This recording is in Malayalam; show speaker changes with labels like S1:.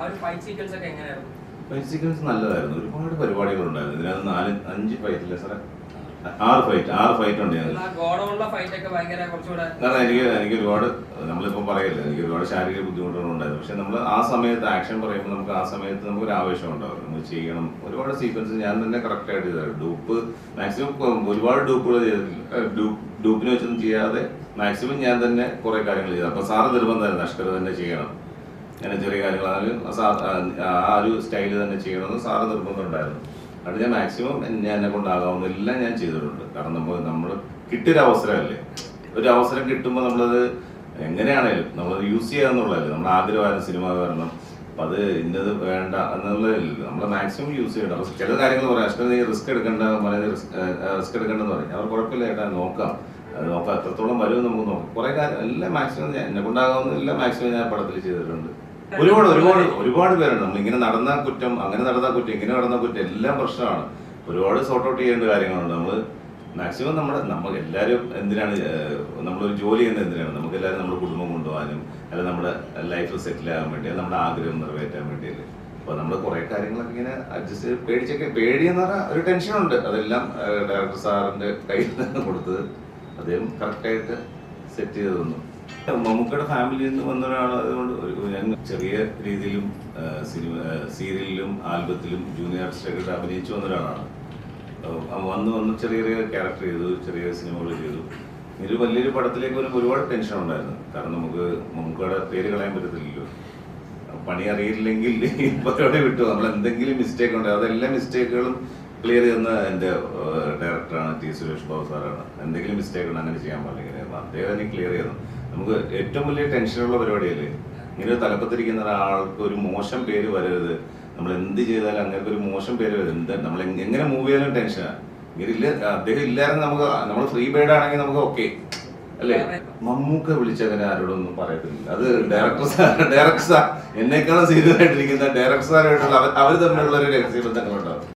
S1: ആ ഒരു ഫൈറ്റ് സീക്വൻസ് ഒക്കെ എങ്ങനെയായിരുന്നു?
S2: ഫൈറ്റ് സീക്വൻസ് നല്ലതായിരുന്നു. ഒരുപാട് പരിപാടികളുണ്ടായിരുന്നു. ഇതിനകത്ത് നാല് അഞ്ച് ഫൈറ്റ് ഇല്ലേ സാറേ? ആറ് ഫൈറ്റ് ആറ് ഫൈറ്റ് ഉണ്ട്
S1: കുറച്ചുകൂടെ
S2: കാരണം എനിക്ക് എനിക്ക് ഒരുപാട് നമ്മളിപ്പോൾ പറയല്ലേ എനിക്ക് ഒരുപാട് ശാരീരിക ബുദ്ധിമുട്ടുകൾ ഉണ്ടായിരുന്നു. പക്ഷെ നമ്മൾ ആ സമയത്ത് ആക്ഷൻ പറയുമ്പോൾ നമുക്ക് ആ സമയത്ത് നമുക്ക് ഒരു ആവേശം ഉണ്ടാവും. നമ്മൾ ചെയ്യണം. ഒരുപാട് സീക്വൻസ് ഞാൻ തന്നെ കറക്റ്റ് ആയിട്ട് ചെയ്തായിരുന്നു ഡൂപ്പ് മാക്സിമം ഒരുപാട് ഡൂപ്പുകൾ ചെയ്തിട്ടില്ല ഡൂപ്പ് ഡൂപ്പിനെ വെച്ചൊന്നും ചെയ്യാതെ മാക്സിമം ഞാൻ തന്നെ കുറെ കാര്യങ്ങൾ ചെയ്തു. അപ്പൊ സാറ് നിർബന്ധമായിരുന്നു അഷ്കർ തന്നെ ചെയ്യണം. അങ്ങനെ ചെറിയ കാര്യങ്ങൾ. ആ ഒരു സ്റ്റൈൽ തന്നെ ചെയ്യണമെന്ന് സാറ് നിർബന്ധം ഉണ്ടായിരുന്നു അതുകൊണ്ട് ഞാൻ മാക്സിമം എന്നെ കൊണ്ടാകാവുന്ന എല്ലാം ഞാൻ ചെയ്തിട്ടുണ്ട്. കാരണം നമ്മൾ നമ്മൾ കിട്ടിയൊരു അവസരമല്ലേ ഒരു അവസരം കിട്ടുമ്പോൾ നമ്മളത് എങ്ങനെയാണേലും നമ്മളത് യൂസ് ചെയ്യുക എന്നുള്ളതല്ലേ. നമ്മുടെ ആഗ്രഹമായിരുന്നു സിനിമ വരണം. അപ്പം അത് ഇന്നത് വേണ്ട എന്നുള്ളതല്ല. നമ്മൾ മാക്സിമം യൂസ് ചെയ്യണം അപ്പോൾ ചില കാര്യങ്ങൾ പറയാം. അഷ്ടം നീ റിസ്ക് എടുക്കേണ്ട പറയുന്നത് റിസ്ക് എടുക്കേണ്ടെന്ന് പറയും. അവർ കുഴപ്പമില്ല ഏട്ടാ നോക്കാം. അത് നോക്കാം. എത്രത്തോളം വരുമെന്ന് നമുക്ക് നോക്കാം. കുറേ കാര്യം എല്ലാം മാക്സിമം ഞാൻ എന്നെ കൊണ്ടാകാവുന്ന എല്ലാം മാക്സിമം ഞാൻ പടത്തിൽ ചെയ്തിട്ടുണ്ട്. ഒരുപാട് ഒരുപാട് ഒരുപാട് പേരുണ്ട്. നമ്മൾ ഇങ്ങനെ നടന്ന കുറ്റം അങ്ങനെ നടന്ന കുറ്റം ഇങ്ങനെ നടന്ന കുറ്റം എല്ലാം പ്രശ്നമാണ്. ഒരുപാട് സോർട്ട് ഔട്ട് ചെയ്യേണ്ട കാര്യങ്ങളുണ്ട്. നമ്മൾ മാക്സിമം നമ്മുടെ നമുക്ക് എല്ലാവരും എന്തിനാണ് നമ്മളൊരു ജോലി ചെയ്യുന്നത് എന്തിനാണ്? നമുക്ക് എല്ലാവരും നമ്മുടെ കുടുംബം കൊണ്ടുപോകാനും അല്ലെങ്കിൽ നമ്മുടെ ലൈഫ് സെറ്റിൽ ആകാൻ വേണ്ടി നമ്മുടെ ആഗ്രഹം നിറവേറ്റാൻ വേണ്ടിയല്ലേ. അപ്പോൾ നമ്മൾ കുറേ കാര്യങ്ങളൊക്കെ ഇങ്ങനെ അഡ്ജസ്റ്റ് ചെയ്ത് പേടിച്ചൊക്കെ പേടി എന്ന് പറഞ്ഞാൽ ഒരു ടെൻഷനുണ്ട് അതെല്ലാം ഡയറക്ടർ സാറിന്റെ കയ്യിൽ നിന്ന് കൊടുത്തത് അദ്ദേഹം കറക്റ്റായിട്ട് സെറ്റ് ചെയ്ത് തന്നു മമ്മൂക്കയുടെ ഫാമിലിയിൽ നിന്ന് വന്ന ഒരാളായതുകൊണ്ട് ഒരു- ചെറിയ രീതിയിലും സിനിമ സീരിയലിലും ആൽബത്തിലും ജൂനിയർ ആർട്ടിസ്റ്റായിട്ട് അഭിനയിച്ചു വന്ന ഒരാളാണ്. വന്ന് വന്ന് ചെറിയ ചെറിയ ക്യാരക്ടർ ചെയ്തു ചെറിയ സിനിമകൾ ചെയ്തു. ഒരു വലിയൊരു പടത്തിലേക്ക് ഒരു ഒരുപാട് ടെൻഷൻ ഉണ്ടായിരുന്നു. കാരണം നമുക്ക് മമ്മൂക്കയുടെ പേര് കളയാൻ പറ്റത്തില്ലല്ലോ. പണി അറിയില്ലെങ്കിൽ ഇപ്പോഴത്തെ വിട്ടു? നമ്മൾ എന്തെങ്കിലും മിസ്റ്റേക്ക് ഉണ്ടായി അതെല്ലാ മിസ്റ്റേക്കുകളും ക്ലിയർ ചെയ്യുന്ന എന്റെ ഡയറക്ടറാണ് ടി സുരേഷ് ബാബു സാറാണ്. എന്തെങ്കിലും മിസ്റ്റേക്ക് ഉണ്ട് അങ്ങനെ ചെയ്യാൻ പാടില്ല ഇങ്ങനെ അദ്ദേഹം ക്ലിയർ ചെയ്യുന്നു. നമുക്ക് ഏറ്റവും വലിയ ടെൻഷനുള്ള പരിപാടിയല്ലേ? ഇങ്ങനെ ഒരു തലപ്പത്തിരിക്കുന്ന ഒരാൾക്ക് ഒരു മോശം പേര് വരരുത്. നമ്മൾ എന്ത് ചെയ്താലും അങ്ങനത്തെ ഒരു മോശം പേര് വരും എന്ത് നമ്മൾ എങ്ങനെ മൂവ് ചെയ്യാനും ടെൻഷനാണ് ഇങ്ങനെ ഇല്ല അദ്ദേഹം ഇല്ലായിരുന്നു നമുക്ക് നമ്മൾ ഫ്രീ ബേഡ് ആണെങ്കിൽ നമുക്ക് ഓക്കെ അല്ലേ? മമ്മൂക്ക വിളിച്ചങ്ങനെ ആരോടൊന്നും പറയത്തില്ല. അത് ഡയറക്ടർ സാർ ഡയറക്ടർ സാർ എന്നെക്കാളും സീരിയസ് ആയിട്ടിരിക്കുന്ന ഡയറക്ടർ സാറായിട്ടുള്ള അവർ തമ്മിലുള്ള ഒരു രഹസ്യ ബന്ധങ്ങളുണ്ടാവും